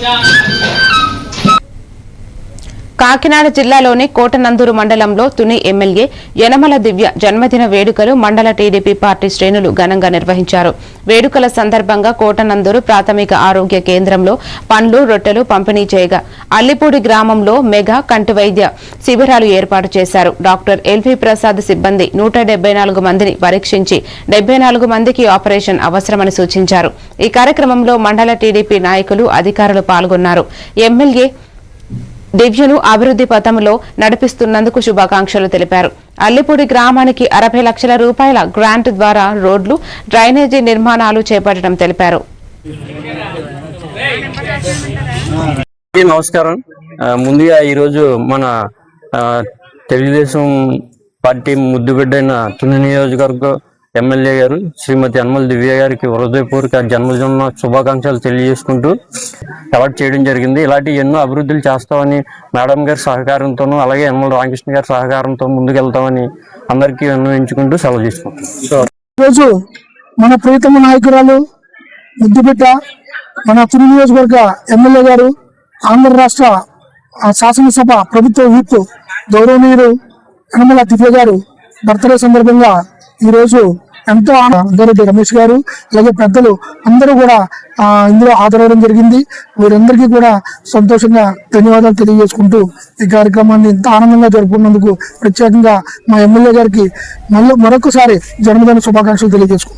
家。కాకినాడ జిల్లాలోని కోటనందూరు మండలంలో తుని ఎమ్మెల్యే యనమల దివ్య జన్మదిన వేడుకలు మండల టీడీపీ పార్టీ శ్రేణులు ఘనంగా నిర్వహించారు. వేడుకల సందర్భంగా కోటనందూరు ప్రాథమిక ఆరోగ్య కేంద్రంలో పండ్లు రొట్టెలు పంపిణీ చేయగా అల్లిపూడి గ్రామంలో మెగా కంటి వైద్య శిబిరాలు ఏర్పాటు చేశారు. డాక్టర్ ఎల్వి ప్రసాద్ సిబ్బంది నూట నాలుగు మందిని పరీక్షించి డెబ్బై నాలుగు మందికి ఆపరేషన్ అవసరమని సూచించారు. ఈ కార్యక్రమంలో మండల టీడీపీ నాయకులు అధికారులు పాల్గొన్నారు. ఎమ్మెల్యే దివ్యను అభివృద్ది పథంలో నడిపిస్తున్నందుకు శుభాకాంక్షలు తెలిపారు. అల్లిపూడి గ్రామానికి అరవై లక్షల రూపాయల గ్రాంట్ ద్వారా రోడ్లు డ్రైనేజీ నిర్మాణాలు చేపట్టడం తెలిపారు. నమస్కారం. ముందుగా ఈరోజు మన తెలుగుదేశం పార్టీ ముద్దుబిడ్డైన అయిన తుని నియోజకవర్గ ఎమ్మెల్యే గారు శ్రీమతి అన్మల్ దివ్య గారికి హృదయపూర్వక జన్మదిన శుభాకాంక్షలు తెలియజేసుకుంటూ అవార్డు చేయడం జరిగింది. ఇలాంటి ఎన్నో అభివృద్ధులు చేస్తామని మేడం గారి సహకారంతోనూ అలాగే యనమల రామకృష్ణ గారి సహకారంతో ముందుకెళ్తామని అందరికీ విన్నవించుకుంటూ సెలవు తీసుకుంటాం సో ఈరోజు మన ప్రియతమ నాయకురాలు ముద్దుబిడ్డ మన తుని నియోజకవర్గ ఎమ్మెల్యే గారు ఆంధ్ర రాష్ట్ర ఆ, శాసనసభ ప్రభుత్వ విప్ గౌరవనీయులు యనమల దివ్య గారు బర్త్డే సందర్భంగా ఈరోజు ఎంతో ఆనందరెడ్డి రమేష్ గారు అలాగే పెద్దలు అందరూ కూడా ఇందులో హాజరవడం జరిగింది. వీరందరికీ కూడా సంతోషంగా ధన్యవాదాలు తెలియజేసుకుంటూ ఈ కార్యక్రమాన్ని ఇంత ఆనందంగా జరుపుకున్నందుకు ప్రత్యేకంగా మా ఎమ్మెల్యే గారికి మళ్ళీ మరొకసారి జన్మదిన శుభాకాంక్షలు తెలియజేసుకుంటాం